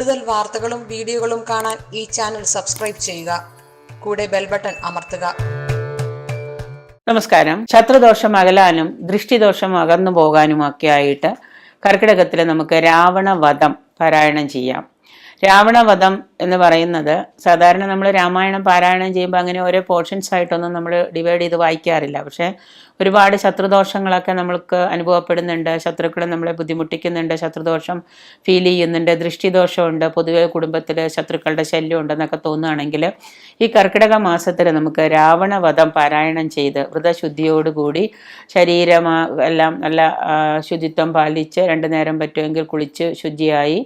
കൂടുതൽ വാർത്തകളും വീഡിയോകളും കാണാൻ ഈ ചാനൽ സബ്സ്ക്രൈബ് ചെയ്യുക. കൂടെ ബെൽ ബട്ടൺ അമർത്തുക. നമസ്കാരം. ശത്രുദോഷം അകലാനും ദൃഷ്ടിദോഷം അകന്നു പോകാനുമൊക്കെ ആയിട്ട് കർക്കിടകത്തിൽ നമുക്ക് രാവണവധം പാരായണം ചെയ്യാം. രാവണവധം എന്ന് പറയുന്നത്. സാധാരണ നമ്മൾ രാമായണം പാരായണം ചെയ്യുമ്പോൾ അങ്ങനെ ഓരോ പോർഷൻസ് ആയിട്ടൊന്നും നമ്മൾ ഡിവൈഡ് ചെയ്ത് വായിക്കാറില്ല. പക്ഷേ ഒരുപാട് ശത്രുദോഷങ്ങളൊക്കെ നമ്മൾക്ക് അനുഭവപ്പെടുന്നുണ്ട്. ശത്രുക്കൾ നമ്മളെ ബുദ്ധിമുട്ടിക്കുന്നുണ്ട്. ശത്രുദോഷം ഫീൽ ചെയ്യുന്നുണ്ട്. ദൃഷ്ടിദോഷമുണ്ട്. പൊതുവെ കുടുംബത്തിൽ ശത്രുക്കളുടെ ശല്യം ഉണ്ടെന്നൊക്കെ തോന്നുകയാണെങ്കിൽ ഈ കർക്കിടക മാസത്തിൽ നമുക്ക് രാവണവധം പാരായണം ചെയ്ത് വ്രതശുദ്ധിയോടുകൂടി ശരീരം എല്ലാം നല്ല ശുചിത്വം പാലിച്ച് രണ്ടു നേരം പറ്റുമെങ്കിൽ കുളിച്ച് ശുചിയായി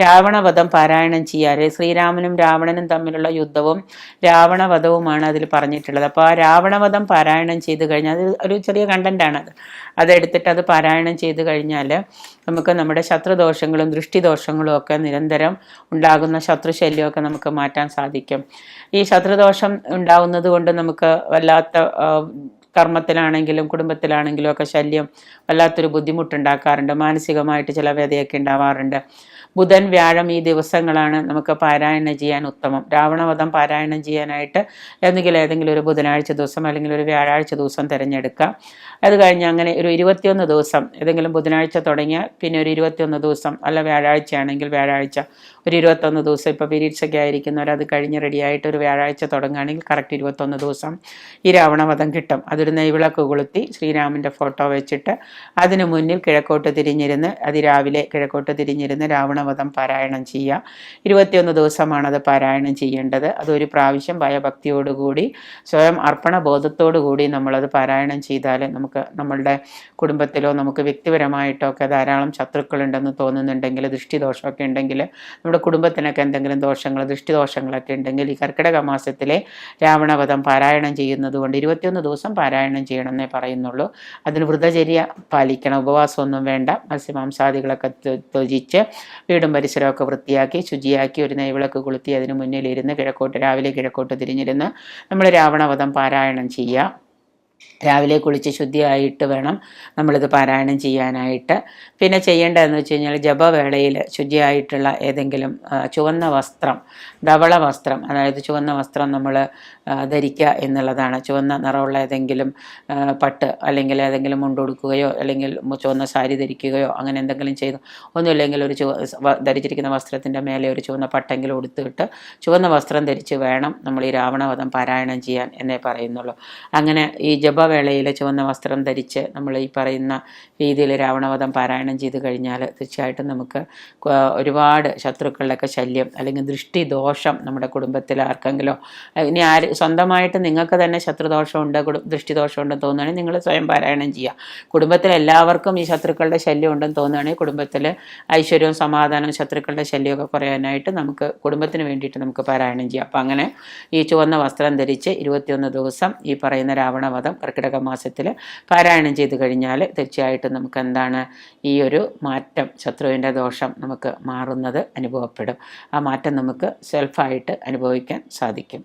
രാവണവധം പാരായണം ചെയ്യാറ്. ശ്രീരാമനും രാവണനും തമ്മിലുള്ള യുദ്ധവും രാവണവധവുമാണ് അതിൽ പറഞ്ഞിട്ടുള്ളത്. അപ്പോൾ ആ രാവണവധം പാരായണം ചെയ്ത് കഴിഞ്ഞാൽ അത് ഒരു ചെറിയ കണ്ടന്റാണ് അത്. അതെടുത്തിട്ട് അത് പാരായണം ചെയ്ത് കഴിഞ്ഞാൽ നമുക്ക് നമ്മുടെ ശത്രുദോഷങ്ങളും ദൃഷ്ടിദോഷങ്ങളും ഒക്കെ നിരന്തരം ഉണ്ടാകുന്ന ശത്രുശല്യമൊക്കെ നമുക്ക് മാറ്റാൻ സാധിക്കും. ഈ ശത്രുദോഷം ഉണ്ടാവുന്നത് കൊണ്ട് നമുക്ക് വല്ലാത്ത കർമ്മത്തിലാണെങ്കിലും കുടുംബത്തിലാണെങ്കിലും ഒക്കെ ശല്യം വല്ലാത്തൊരു ബുദ്ധിമുട്ടുണ്ടാക്കാറുണ്ട്. മാനസികമായിട്ട് ചില വ്യതയൊക്കെ ഉണ്ടാവാറുണ്ട്. ബുധൻ വ്യാഴം ഈ ദിവസങ്ങളാണ് നമുക്ക് പാരായണം ചെയ്യാൻ ഉത്തമം. രാവണവധം പാരായണം ചെയ്യാനായിട്ട് എന്തെങ്കിലും ഏതെങ്കിലും ഒരു ബുധനാഴ്ച ദിവസം അല്ലെങ്കിൽ ഒരു വ്യാഴാഴ്ച ദിവസം തിരഞ്ഞെടുക്കാം. അത് കഴിഞ്ഞ് അങ്ങനെ ഒരു ഇരുപത്തിയൊന്ന് ദിവസം ഏതെങ്കിലും ബുധനാഴ്ച തുടങ്ങിയാൽ പിന്നെ ഒരു ഇരുപത്തിയൊന്ന് ദിവസം അല്ല വ്യാഴാഴ്ചയാണെങ്കിൽ വ്യാഴാഴ്ച. ഒരു ഇരുപത്തൊന്ന് ദിവസം ഇപ്പോൾ പീരീഡ്സ് ഒക്കെ ആയിരിക്കുന്നവർ അത് കഴിഞ്ഞ് റെഡിയായിട്ട് ഒരു വ്യാഴാഴ്ച തുടങ്ങുകയാണെങ്കിൽ കറക്റ്റ് ഇരുപത്തൊന്ന് ദിവസം ഈ രാവണവധം കിട്ടും. അതൊരു നെയ്വിളക്ക് കൊളുത്തി ശ്രീരാമന്റെ ഫോട്ടോ വെച്ചിട്ട് അതിന് മുന്നിൽ കിഴക്കോട്ട് തിരിഞ്ഞിരുന്ന് അതിരാവിലെ കിഴക്കോട്ട് തിരിഞ്ഞിരുന്ന് രാവണവധം പാരായണം ചെയ്യുക ഇരുപത്തിയൊന്ന് അത് പാരായണം ചെയ്യേണ്ടത്. അതൊരു പ്രാവശ്യം ഭയഭക്തിയോടുകൂടി സ്വയം അർപ്പണ ബോധത്തോടുകൂടി നമ്മളത് പാരായണം ചെയ്താൽ നമുക്ക് നമ്മളുടെ കുടുംബത്തിലോ നമുക്ക് വ്യക്തിപരമായിട്ടോ ഒക്കെ ധാരാളം ശത്രുക്കളുണ്ടെന്ന് തോന്നുന്നുണ്ടെങ്കിൽ ദൃഷ്ടിദോഷമൊക്കെ ഉണ്ടെങ്കിൽ നമ്മുടെ കുടുംബത്തിനൊക്കെ എന്തെങ്കിലും ദോഷങ്ങൾ ദൃഷ്ടിദോഷങ്ങളൊക്കെ ഉണ്ടെങ്കിൽ ഈ കർക്കിടക മാസത്തിലെ രാവണവധം പാരായണം ചെയ്യുന്നത് കൊണ്ട് ഇരുപത്തിയൊന്ന് ദിവസം പാരായണം ചെയ്യണമെന്നേ പറയുന്നുള്ളൂ. അതിന് വ്രതചര്യ പാലിക്കണം. ഉപവാസമൊന്നും വേണ്ട. മത്സ്യമാംസാദികളൊക്കെ ത്യ- ത്യജിച്ച് വീടും പരിസരമൊക്കെ വൃത്തിയാക്കി ശുചിയാക്കി ഒരു നെയ്വിളക്ക് കൊളുത്തി അതിന് മുന്നിലിരുന്ന് കിഴക്കോട്ട് രാവിലെ കിഴക്കോട്ട് തിരിഞ്ഞിരുന്ന് നമ്മൾ രാവണവധം പാരായണം ചെയ്യുക. രാവിലെ കുളിച്ച് ശുദ്ധിയായിട്ട് വേണം നമ്മളിത് പാരായണം ചെയ്യാനായിട്ട്. പിന്നെ ചെയ്യേണ്ടതെന്ന് വെച്ച് കഴിഞ്ഞാൽ ജപവേളയിൽ ശുചിയായിട്ടുള്ള ഏതെങ്കിലും ചുവന്ന വസ്ത്രം ധവള വസ്ത്രം അതായത് ചുവന്ന വസ്ത്രം നമ്മൾ ധരിക്കുക എന്നുള്ളതാണ്. ചുവന്ന നിറമുള്ള ഏതെങ്കിലും പട്ട് അല്ലെങ്കിൽ ഏതെങ്കിലും മുണ്ടുടുക്കുകയോ അല്ലെങ്കിൽ ചുവന്ന സാരി ധരിക്കുകയോ അങ്ങനെ എന്തെങ്കിലും ചെയ്തു ഒന്നുമില്ലെങ്കിൽ ഒരു ചുവ ധരിച്ചിരിക്കുന്ന വസ്ത്രത്തിന്റെ മേലെ ഒരു ചുവന്ന പട്ടെങ്കിലും ഉടുത്തിട്ട് ചുവന്ന വസ്ത്രം ധരിച്ച് വേണം നമ്മൾ ഈ രാവണവധം പാരായണം ചെയ്യാൻ എന്നേ പറയുന്നുള്ളൂ. അങ്ങനെ ഈ ജപവേളയിൽ ചുവന്ന വസ്ത്രം ധരിച്ച് നമ്മൾ ഈ പറയുന്ന രീതിയിൽ രാവണവധം പാരായണം ചെയ്ത് കഴിഞ്ഞാൽ തീർച്ചയായിട്ടും നമുക്ക് ഒരുപാട് ശത്രുക്കളുടെയൊക്കെ ശല്യം അല്ലെങ്കിൽ ദൃഷ്ടിദോഷം നമ്മുടെ കുടുംബത്തിൽ ആർക്കെങ്കിലോ ഇനി ആര് സ്വന്തമായിട്ട് നിങ്ങൾക്ക് തന്നെ ശത്രുദോഷമുണ്ട് കുടു- ദൃഷ്ടിദോഷമുണ്ടെന്ന് തോന്നുകയാണെങ്കിൽ നിങ്ങൾ സ്വയം പാരായണം ചെയ്യുക. കുടുംബത്തിൽ എല്ലാവർക്കും ഈ ശത്രുക്കളുടെ ശല്യം ഉണ്ടെന്ന് തോന്നുകയാണെങ്കിൽ കുടുംബത്തിൽ ഐശ്വര്യവും സമാധാനവും ശത്രുക്കളുടെ ശല്യമൊക്കെ കുറയാനായിട്ട് നമുക്ക് കുടുംബത്തിന് വേണ്ടിയിട്ട് നമുക്ക് പാരായണം ചെയ്യാം. അപ്പം അങ്ങനെ ഈ ചുവന്ന വസ്ത്രം ധരിച്ച് ഇരുപത്തിയൊന്ന് ദിവസം ഈ പറയുന്ന രാവണവധം കർക്കിടക മാസത്തിൽ പാരായണം ചെയ്ത് കഴിഞ്ഞാൽ തീർച്ചയായിട്ടും നമുക്ക് എന്താണ് ഈ ഒരു മാറ്റം ശത്രുവിന്റെ ദോഷം നമുക്ക് മാറുന്നത് അനുഭവപ്പെടും. ആ മാറ്റം നമുക്ക് സെൽഫായിട്ട് അനുഭവിക്കാൻ സാധിക്കും.